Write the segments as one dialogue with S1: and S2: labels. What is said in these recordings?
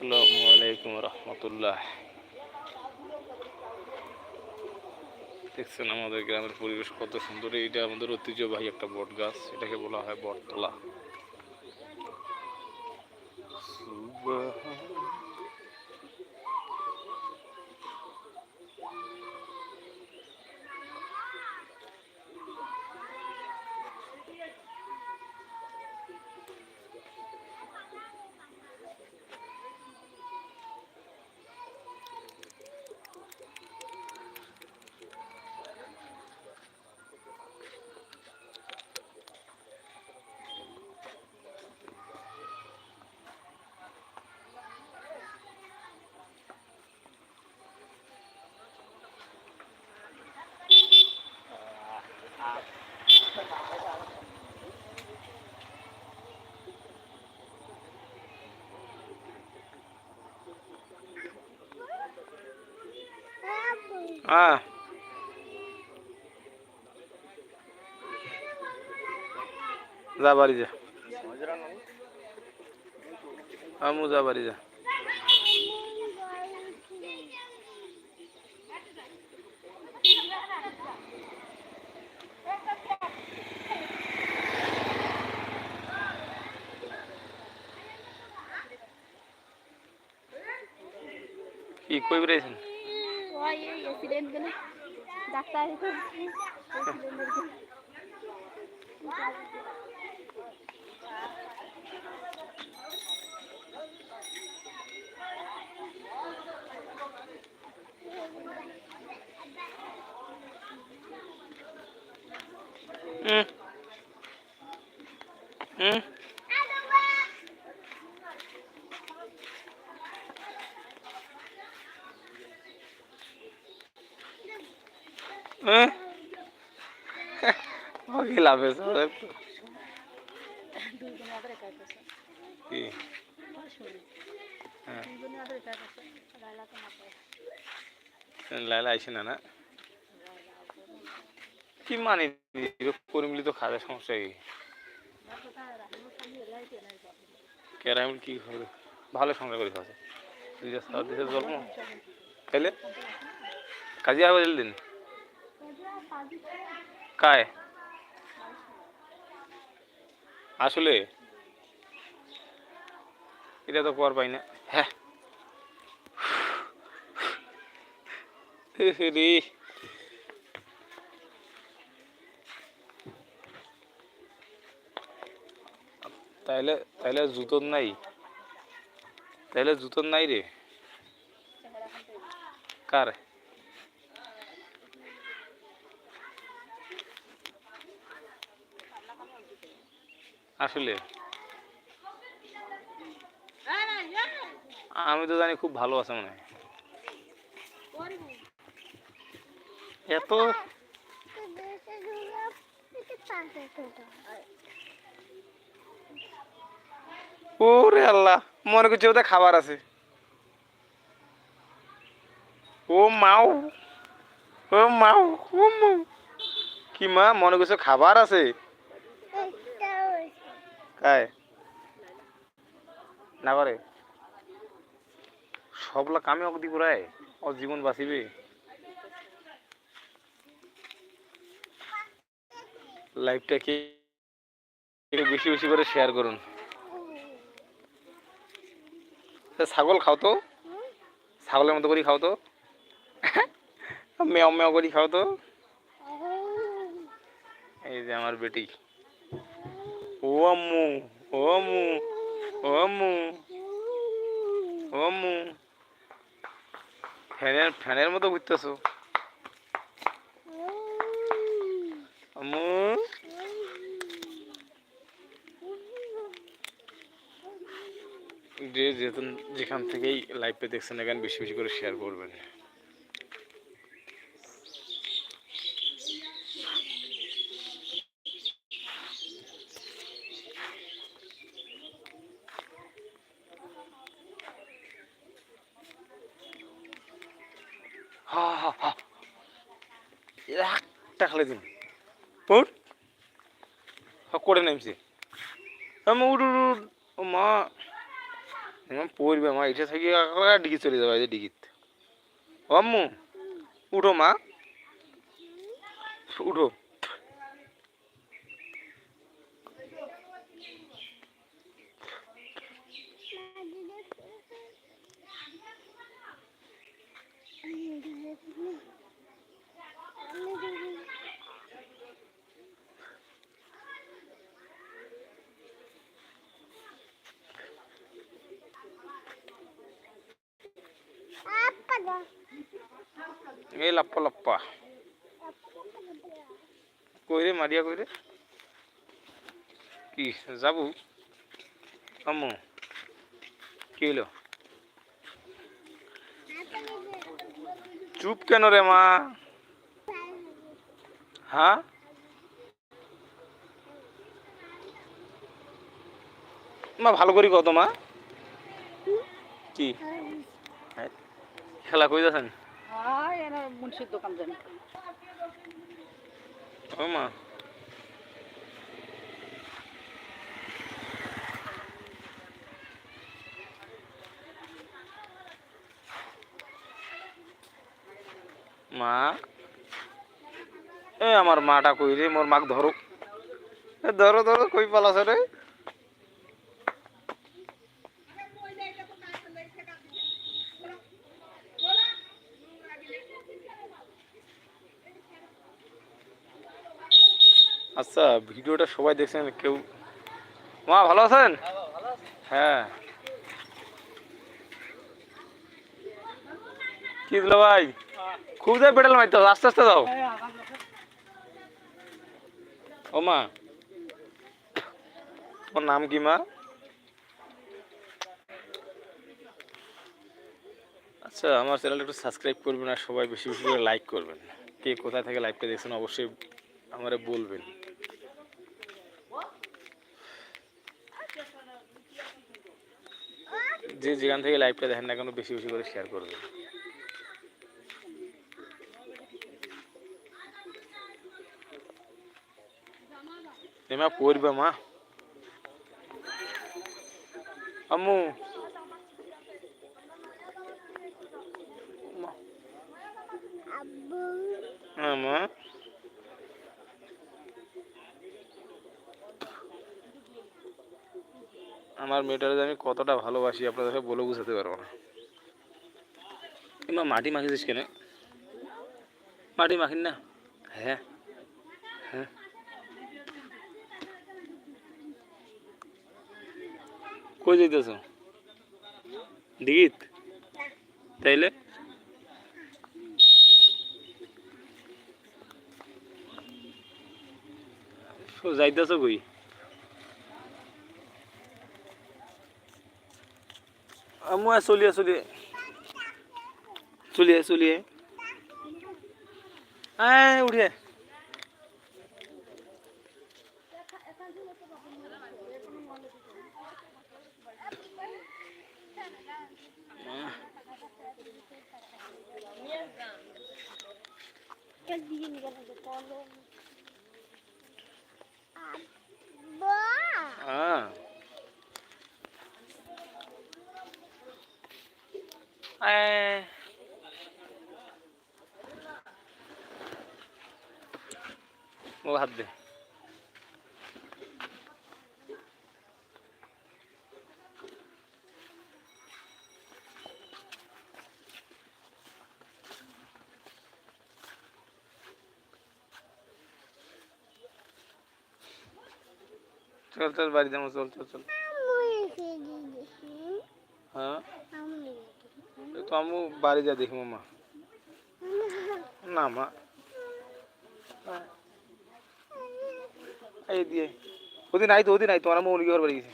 S1: আসসালামু আলাইকুম রহমতুল্লাহ। দেখছেন আমাদের গ্রামের পরিবেশ কত সুন্দর এটা আমাদের ঐতিহ্যবাহী একটা বট গাছ এটাকে বলা হয় বটতলা। আহ যা বাড়ি যা আমু যা বাড়ি যা কি কই বেরিয়েছেন
S2: ওই এই অ্যাক্সিডেন্ট গেলে ডাক্তার অ্যাক্সিডেন্টের গেলে
S1: হুম হুম হ্যাঁ ও কি কি
S2: না
S1: না কি মানে করিমলি তো খাওয়ার সমস্যা কি কেরামিল কি হবে ভালো সংগ্রহ করে খাওয়া জন্ম খাইলে কাজে আবার দিন কায়? আসলে? এটা তো কর পাই না। হ্যাঁ। তাইলে তাইলে জুতোর নাই। তাইলে জুতোর নাই রে। কার? আসলে? আমি তো জানি খুব ভালো আছে মনে হয়। এত ওরে আল্লাহ মনে করছে ওদের খাবার আছে। ও মাও ও মাও ও মাও কি মা মনে করছ খাবার আছে? কায় না করে। সবলা কামে অবধি করায় ও জীবন বাঁচিবে। একটু বেশি বেশি করে শেয়ার করুন। ছাগল খাও তো। ছাগলের মতো করে খাও তো। মেও মেও করে খাও তো। এই যে আমার বেটি। ও আম্মু ও আম্মু ও আম্মু ও আম্মু ফ্যানের ফ্যানের মতো ঘুরতেছো আম্মু যে যেখান থেকেই লাইভে দেখছেন এখানে বেশি বেশি করে শেয়ার করবেন খালে দিন হা, করে নেমছে আমি উঠ। ও মা। পড়বে মা এটা থেকে ডিগি চলে যাবে এই ডিগিত আম্মু উঠো মা। উঠো। এই লাপ্পা লাপ্পা কই রে মারিয়া কই রে কি যাব আম্মু কি হলো চুপ কেন রে মা হ্যাঁ মা ভালো করি কত মা কি খেলা কই যাচ্ছেন মা। মা। এ আমার মাটা কই রে? মোর মাক ধরো। এ ধরো ধরো, কই পালাছ রে? আচ্ছা ভিডিওটা সবাই দেখছেন, কেউ মা, ভালো আছেন? হ্যাঁ। কি দিল ভাই? খুব দেয় পেডাল মারতে আস্তে আস্তে দাও। ও মা। তোমার নাম কি মা? আচ্ছা আমার চ্যানেলটা একটু সাবস্ক্রাইব করবেন আর সবাই বেশি বেশি করে লাইক করবেন। কে কোথায় থেকে লাইভটা দেখছেন অবশ্যই আমারে বলবেন। যে যেখান থেকে লাইভটা দেখেন না কেন বেশি বেশি করে শেয়ার করবেন মা করবে মা। আম্মু মা। হ্যাঁ মা আমার মেয়েটার আমি কতটা ভালোবাসি আপনাদেরকে বলে বোঝাতে পারব না। এমা মাটি মাখিছিস কেন? মাটি মাখিন না? হ্যাঁ। হ্যাঁ। কই যাইতেছ? দিগিত? তাইলে? যাইতেছ কই? আয় চলিয়ে চলিয়ে চলিয়ে চলিয়ে। আয় উঠিয়ে Ah. ও হাত চল চল বাড়ি যাব চল চল চল হ্যাঁ আমু বাড়ি যা দেখব মা না, মা। এই দিয়ে। ওদিন আই তো ওদিন আই তোমার মৌলিক ঘর বাড়ি গেছে।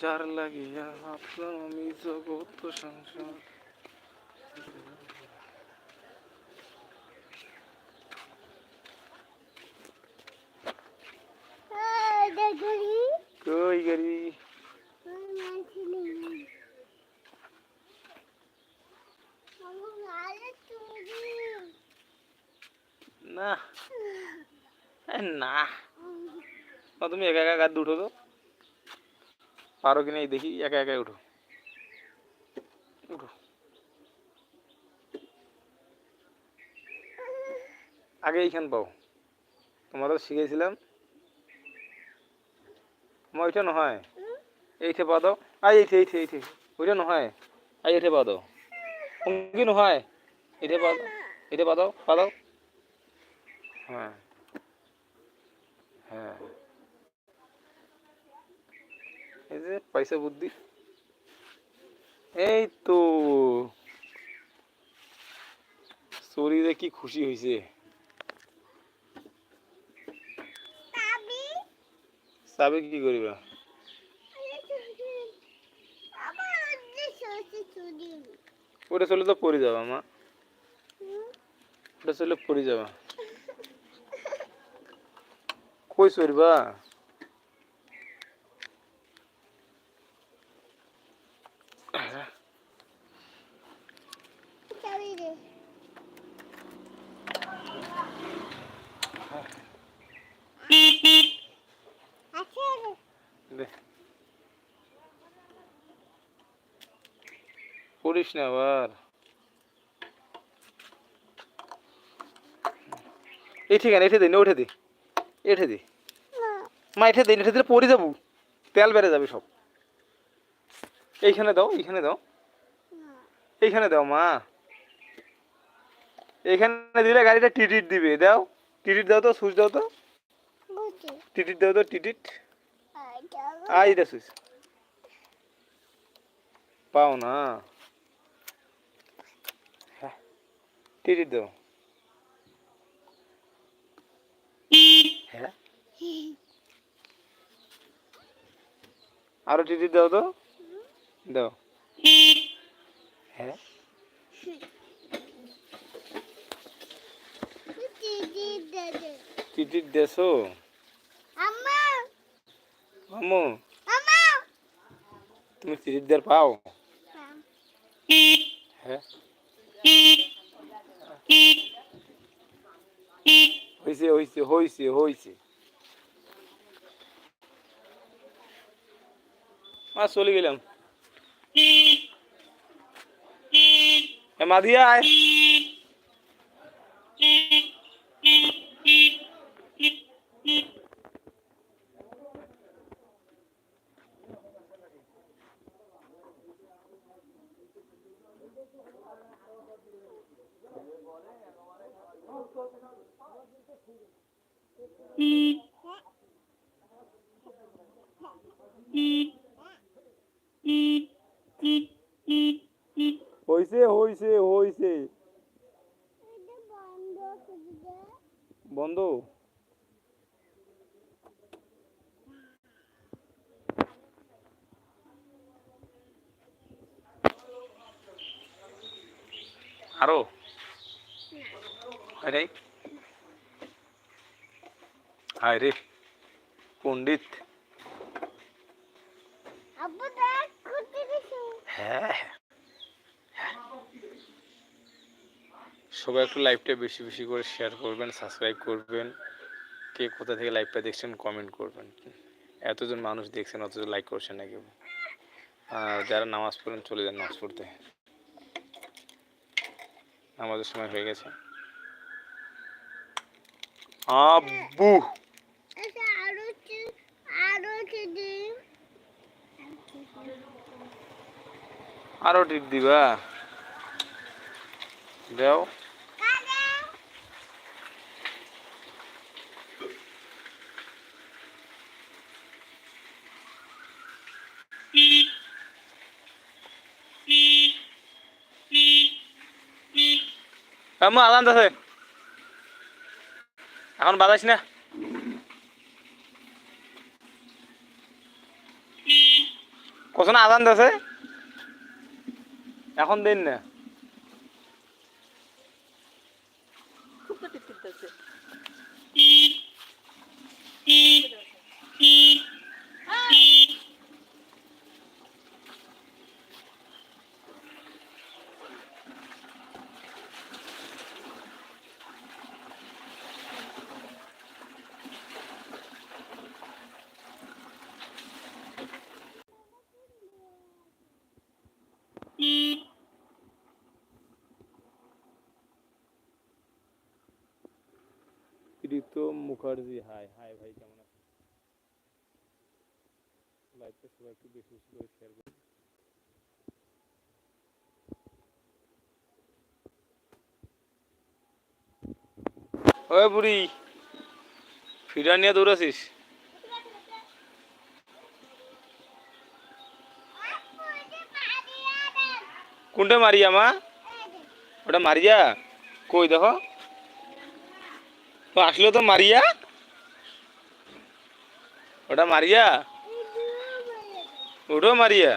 S1: যার লাগিয়া আপনার আমি জগৎ সংসার কই গরি না। এ না। তুমি একা একা গাদ উঠো তো। পারো কি না দেখি একা একা উঠো। উঠো। আগে এইখান পাও। তোমাদের শিখেছিলাম। আমার ওইটা নহয় এইঠে পা দাও। আই এইঠে এইঠে এইঠে। ওইটা নহয় আই এইঠে পা দাও। অঙ্কি নহয় এইঠে পা দাও এইঠে পা দাও পা দাও। হ্যাঁ। হ্যাঁ। এই যে পয়সা বুদ্ধি। এই তো। শরীরে কি খুশি হয়েছে সাবে কি করিবা ওটা চলে তো পড়ে যাবা মা ওটা চলে পড়ে যাবা কই চড়বা দে পড়িস না আবার এই ঠিকানা, এঠে দিন উঠে দি। এঠে দি। মা, এঠে দিন এঠে দিলে পড়ে যাব। তেল বেড়ে যাবে সব। এইখানে দাও এইখানে দাও। এইখানে দাও, মা। এইখানে দিলে গাড়িটা টিটিট দিবে। দাও। টিটিট দাও তো সুইচ দাও তো। টিটিট দাও তো, টিটিট। আই এটা সুইচ পাও না। হ্যাঁ। টিটিট দাও। হ্যাঁ। আরও টিটিট দাও তো। দাও। হ্যাঁ। টিটিট দেছো? মামু তুমি টিটিট দের পাও? হ্যাঁ। হয়েছে হয়েছে হয়েছে হয়েছে মা চলে গেলাম। এ মাদিয়া আয়। হয়েছে হয়েছে হয়েছে বন্ধ। আরও? আরে। হায় রে পণ্ডিত। হ্যাঁ সবাই একটু লাইভটা বেশি বেশি করে শেয়ার করবেন সাবস্ক্রাইব করবেন। কে কোথা থেকে লাইভটা দেখছেন কমেন্ট করবেন। এতজন মানুষ দেখছেন অথচ লাইক করছেন না কেউ। আর যারা নামাজ পড়েন চলে যান নামাজ পড়তে। নামাজের সময় হয়ে গেছে। আব্বু! আরও টিপ দিবা। দাও। আম্মু আদান আছে। এখন বাজাইস না? কখন আদান আছে? এখন দিন না। লাইভটা সবাই একটু বেশি বেশি করে শেয়ার করুন। ওই বুড়ি, ফিডার নিয়ে দৌড়াছিস কোনটা মারিয়া মা? ওটা মারিয়া? কই দেখো। আসলো তো মারিয়া? ওটা মারিয়া? ওটাও মারিয়া।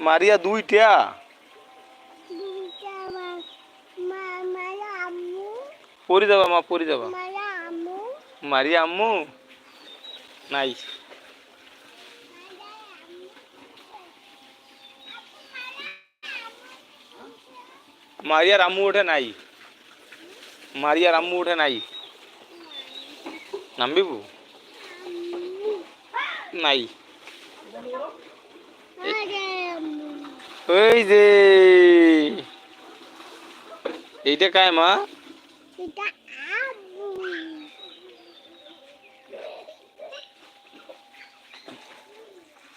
S1: মারিয়া দুইটা। পরি যাবা মা পরি যাবা। মারিয়া আম্মু। নাই মারিয়ার আম্মু ওঠে নাই। মারিয়ার আম্মু ওঠে নাই। নামবিবু নাই। ওই যে। এইটা কায় মা?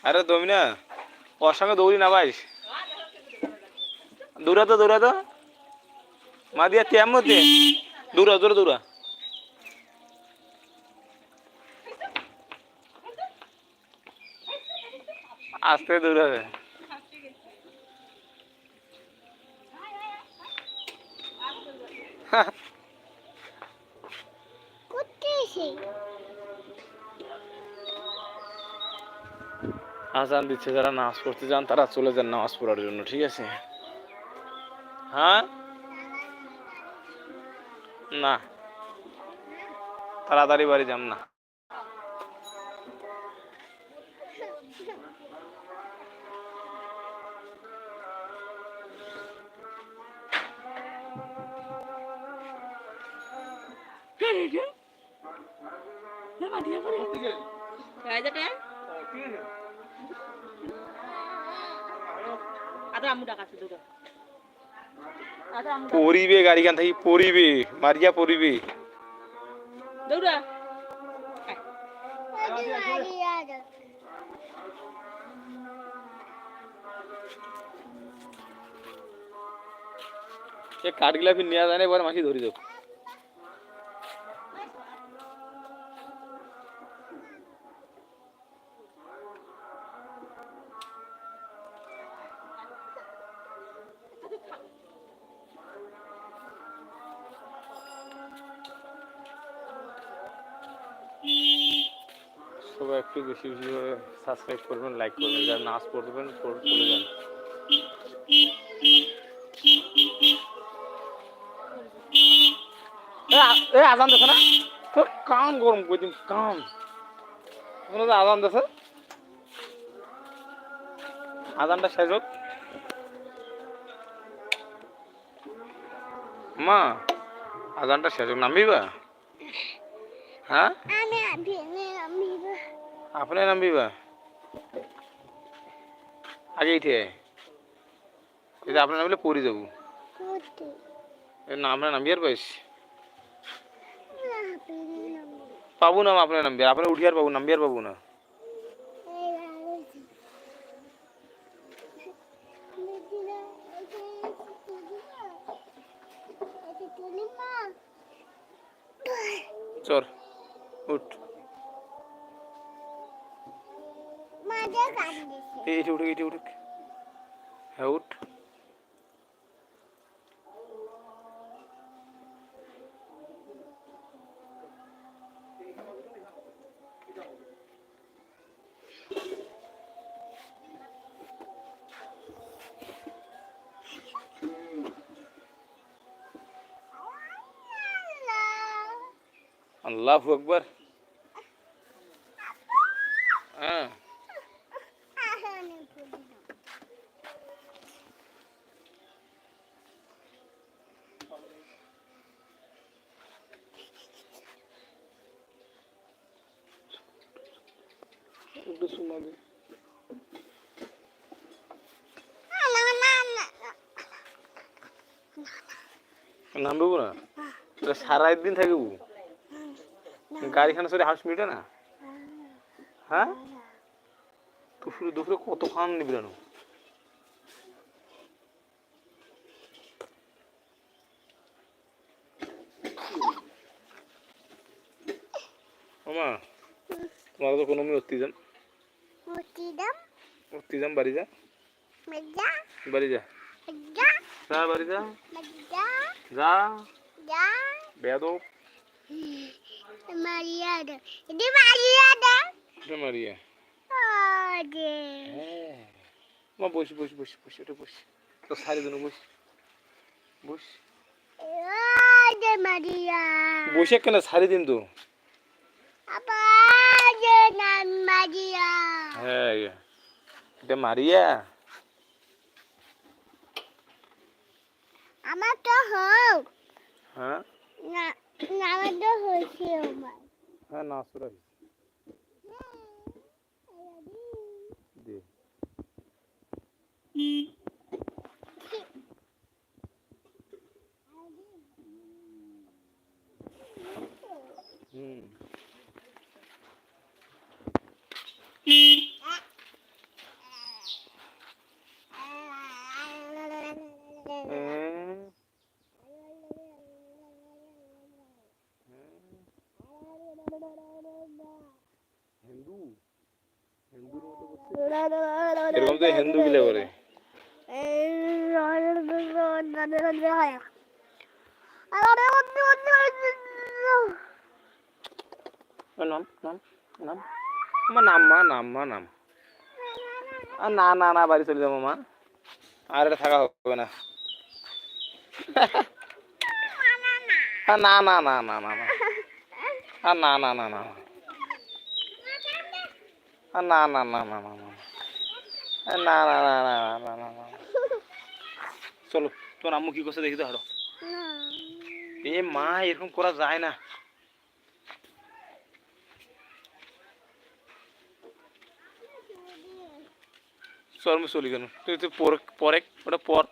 S1: আরে দমিনা ওর সঙ্গে দৌড়ি না ভাই। দৌড়া তো দৌড়া তো। মা দিয়া তেম মধ্যে। দৌড়া দৌড়া দৌড়া। আস্তে দৌড়াবে। আজান দিচ্ছে, যারা নামাজ পড়তে যান, তারা চলে যান নামাজ পড়ার জন্য, ঠিক আছে? হ্যাঁ? না। তাড়াতাড়ি বাড়ি যাম না। পরিবে গাড়িখান থাকি পরিবে মারিয়া পরিবে।
S3: দৌড়া
S1: কাঠগুলা ফির নেওয়া যায় না এবার মাসি ধরি দেব। বেশি বেশি করে সাবস্ক্রাইব করবেন লাইক করবেন যারা নাচ চলে যান। এ আজান দেখো না? তোর কাম গরম করে দিন কাম। এখন আজান দেখো আজানটা শেষ হোক। মা আজানটা শেষ হোক নামিবা? হ্যাঁ? আপনি নামিবা আগে এইটে এটা আপনার নামলে পড়ে যাব। এ না আপনার নামি আর পাইছি পাবো না আপনার নামবে আপনার উঠিয়ার পাবো নামবি আর পাবো না চল উঠ। এই এইটা উঠে এইটা উঠে হ্যাঁ উঠ। আল্লাহু আকবার হ্যাঁ একটু শোনাবে নামবো না সারা দিন থাকব? গাড়িখানে চলে হাঁস মিটে না? হ্যাঁ? দুপুরে দুপুরে কত খান নিবি না মামা তোমার তো কোনো
S2: মুতিদাম
S1: উঠতে যান বাড়ি যা। বাড়ি যা। যা। বাড়ি যা। যা
S2: যা।
S1: বেদব
S2: মারিয়াদা এদি মারিয়াদা
S1: এটা মারিয়া
S2: আদে
S1: হ্যাঁ। মা বস বস বস বস এটা বস। তো সারি দিন বস। বস।
S2: আদে মারিয়া।
S1: বসে কেন সারি দিন তো।
S2: আদে নাম মারিয়া।
S1: হ্যাঁ এটা মারিয়া
S2: আমার তো হোক
S1: হ্যাঁ
S2: না না আমার তো হয়েছে আমার
S1: হ্যাঁ না সুরা দে হুম হ্যাঁ হিন্দু হিন্দুর মতো করছে এরকম তো হিন্দু গিলে করে নাম নাম নাম মা নাম মা নাম মা নাম আর না না না বাড়ি চলে যাব মা আর এটা থাকা হবে না না না না না না না আর না না না না আর না না না না না না না না না না না না না না চলো তোর আম্মু কি করছে দেখি তো হারো এ মা এরকম করা যায় না সরম চলে গেল পরে ওটা পর।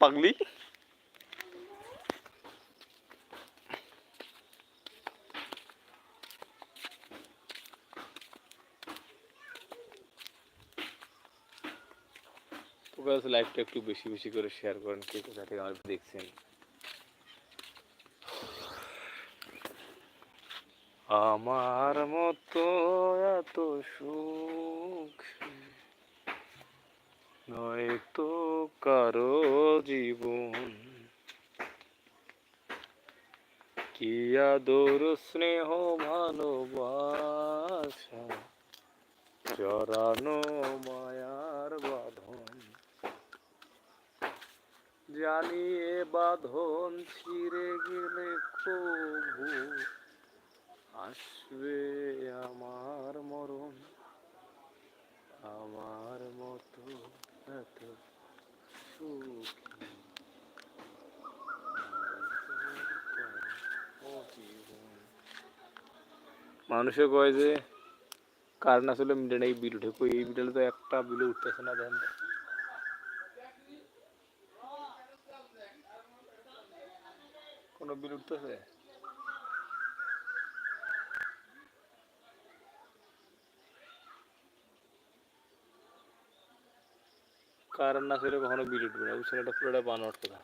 S1: পাগলি? পরে ওটা পর পাগলি গাছ লাইভটা একটু বেশি বেশি করে শেয়ার করেন কে কোথা থেকে আমার দেখছেন। আমার মতো এত সুখ নয়তো কারও জীবন। কি আদর, স্নেহ, ভালোবাসা জরানো মায়ার বাঁধন জানি এ বাঁধন ছিঁড়ে গেলে কবু আসবে আমার মরণ, আমার মতো এত সুখী মানুষে কয় যে কারণ আসলে মিটে নাই বিল উঠে। এই বিটালে তো একটা বিলে উঠতেছে না দেখেন তো। কোনো বিল উঠতেছে কারণ না ছেলে কখনো বিল উঠবে না? বুঝছেন এটা পুরোটা বানোয়ার কথা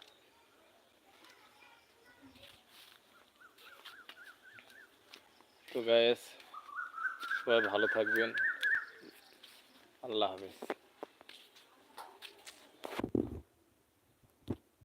S1: তো গায়েস সবাই ভালো থাকবেন। আল্লাহ হাফেজ।